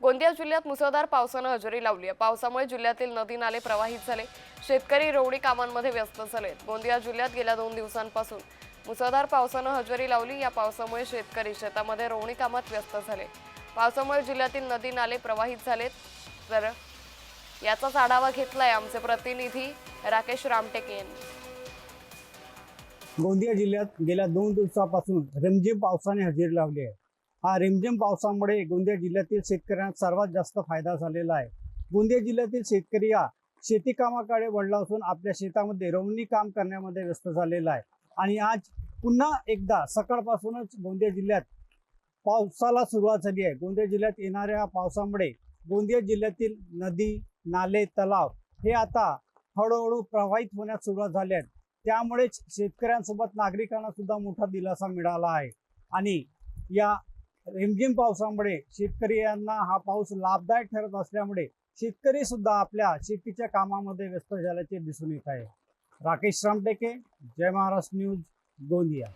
गोंदिया जिल्ह्यात मुसळधार पावसानं हजेरी लावली आहे. पावसामुळे जिल्ह्यातील नदी नाले प्रवाहित झाले. शेतकरी रोवणी कामांमध्ये व्यस्त झाले गोंदिया जिल्ह्यात गेल्या दोन दिवसांपासून मुसळधार पावसानं हजेरी लावली. या पावसामुळे शेतकरी शेतामध्ये रोवणी कामात व्यस्त झाले पावसामुळे जिल्ह्यातील नदी नाले प्रवाहित झालेत. तर याचाच आढावा घेतलाय आमचे प्रतिनिधी राकेश रामटेके यांनी. गोंदिया जिल्ह्यात गेल्या दोन दिवसापासून रिमझिम पावसाने हजेरी लावली आहे. हा रिमझिम पावसामुळे गोंदिया जिल्ह्यातील शेतकऱ्यांना सर्वात जास्त फायदा झालेला आहे. गोंदिया जिल्ह्यातील शेतकरी हा शेतीकामाकडे वळला असून आपल्या शेतामध्ये रोवणी काम करण्यामध्ये व्यस्त झालेला आहे. आणि आज पुन्हा एकदा सकाळपासूनच गोंदिया जिल्ह्यात पावसाला सुरुवात झाली आहे. गोंदिया जिल्ह्यात येणाऱ्या पावसामुळे गोंदिया जिल्ह्यातील नदी नाले तलाव हे आता हळूहळू प्रवाहित होण्यास सुरुवात झाली आहेत. त्यामुळेच शेतकऱ्यांसोबत नागरिकांना सुद्धा मोठा दिलासा मिळाला आहे. आणि या रिमझिम पावसामुळे शेतकरी यांना हा पाऊस लाभदायक ठरत असल्यामुळे शेतकरी सुद्धा आपल्या शेतीच्या कामामध्ये व्यस्त झाल्याचे दिसून येत आहे. राकेश रामटेके जय महाराष्ट्र न्यूज गोंदिया.